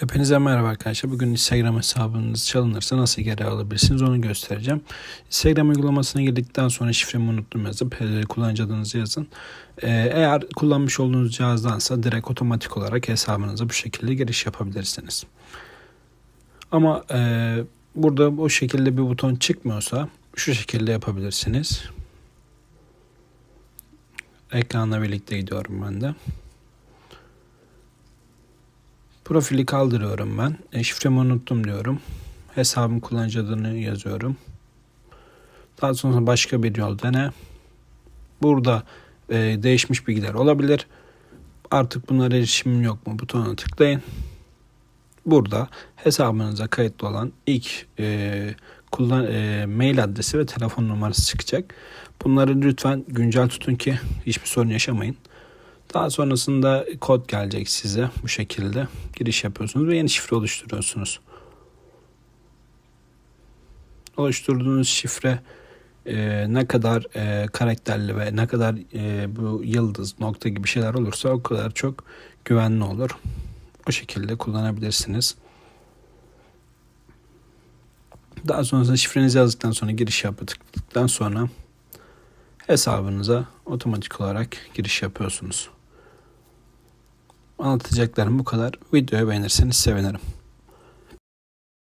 Hepinize merhaba arkadaşlar. Bugün Instagram hesabınız çalınırsa nasıl geri alabilirsiniz onu göstereceğim. Instagram uygulamasına girdikten sonra şifremi unuttum yazıp e, kullanıcı adınızı yazın. E, Eğer kullanmış olduğunuz cihazdansa direkt otomatik olarak hesabınıza bu şekilde giriş yapabilirsiniz. Ama e, burada o şekilde bir buton çıkmıyorsa şu şekilde yapabilirsiniz. Ekranla birlikte gidiyorum ben de. Profili kaldırıyorum ben. E, şifremi unuttum diyorum. Hesabım kullanıcı adını yazıyorum. Daha sonra başka bir yol dene. Burada e, değişmiş bilgiler olabilir. Artık bunlara erişimim yok mu butonuna tıklayın. Burada hesabınıza kayıtlı olan ilk e, kullan e, mail adresi ve telefon numarası çıkacak. Bunları lütfen güncel tutun ki hiçbir sorun yaşamayın. Daha sonrasında kod gelecek size bu şekilde. Giriş yapıyorsunuz ve yeni şifre oluşturuyorsunuz. Oluşturduğunuz şifre e, ne kadar e, karakterli ve ne kadar e, bu yıldız, nokta gibi şeyler olursa o kadar çok güvenli olur. O şekilde kullanabilirsiniz. Daha sonrasında şifrenizi yazdıktan sonra giriş yaptıktan sonra hesabınıza otomatik olarak giriş yapıyorsunuz. Anlatacaklarım bu kadar. Videoyu beğenirseniz sevinirim.